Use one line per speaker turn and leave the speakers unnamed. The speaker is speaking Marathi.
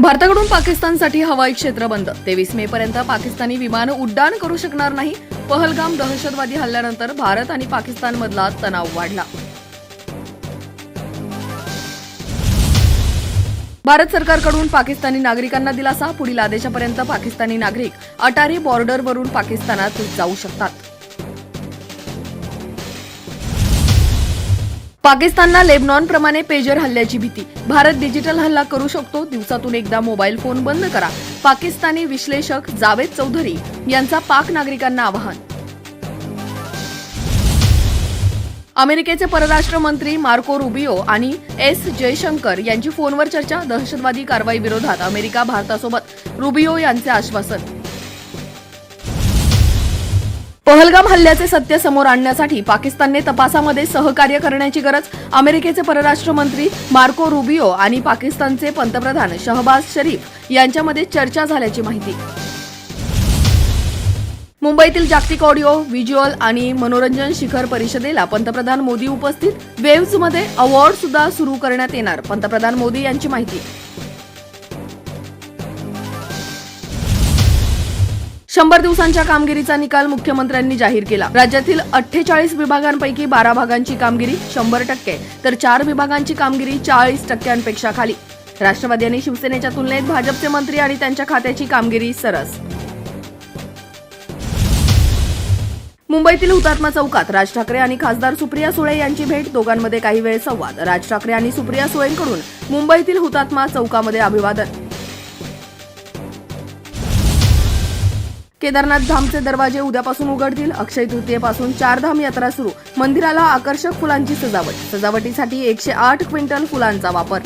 भारताकडून पाकिस्तानसाठी हवाई क्षेत्र बंद. तेवीस मे पर्यंत पाकिस्तानी विमान उड्डाण करू शकणार नाही. पहलगाम दहशतवादी हल्ल्यानंतर भारत आणि पाकिस्तानमधला तणाव वाढला. भारत सरकारकडून पाकिस्तानी नागरिकांना दिलासा. पुढील आदेशापर्यंत पाकिस्तानी नागरिक अटारी बॉर्डरवरून पाकिस्तानात जाऊ शकतात. पाकिस्तानला लेबनॉनप्रमाणे पेजर हल्ल्याची भीती. भारत डिजिटल हल्ला करू शकतो दिवसातून एकदा मोबाईल फोन बंद करा. पाकिस्तानी विश्लेषक जावेद चौधरी यांचा पाक नागरिकांना आवाहन. अमेरिकेचे परराष्ट्र मंत्री मार्को रुबिओ आणि एस जयशंकर यांची फोनवर चर्चा दहशतवादी कारवाई विरोधात अमेरिका भारतासोबत रुबिओ यांचे आश्वासन. पहलगाम हल्ल्याचे सत्य समोर आणण्यासाठी पाकिस्तानने तपासामध्ये सहकार्य करण्याची गरज अमेरिकेचे परराष्ट्र मंत्री मार्को रुबिओ आणि पाकिस्तानचे पंतप्रधान शहबाज शरीफ यांच्यामध्ये चर्चा झाल्याची माहिती. मुंबईतील जागतिक ऑडिओ व्हिज्युअल आणि मनोरंजन शिखर परिषदेला पंतप्रधान मोदी उपस्थित. वेव्हमध्ये अवॉर्ड सुद्धा सुरू करण्यात येणार पंतप्रधान मोदी यांची माहिती. शंभर दिवसांच्या कामगिरीचा निकाल मुख्यमंत्र्यांनी जाहीर केला. राज्यातील अठ्ठेचाळीस विभागांपैकी बारा भागांची कामगिरी शंभर टक्के तर चार विभागांची कामगिरी चाळीस टक्क्यांपेक्षा खाली. राष्ट्रवादी आणि शिवसेनेच्या तुलनेत भाजपचे मंत्री आणि त्यांच्या खात्याची कामगिरी सरस. मुंबईतील हुतात्मा चौकात राज ठाकरे आणि खासदार सुप्रिया सुळे यांची भेट दोघांमध्ये काही वेळ संवाद. राज ठाकरे आणि सुप्रिया सुळेंकडून मुंबईतील हुतात्मा चौकामध्ये अभिवादन. केदारनाथ धामचे दरवाजे उद्यापासून उघडतील. अक्षय तृतीयेपासून चार धाम यात्रा सुरू. मंदिराला आकर्षक फुलांची सजावट. सजावटीसाठी एकशे आठ क्विंटल फुलांचा वापर.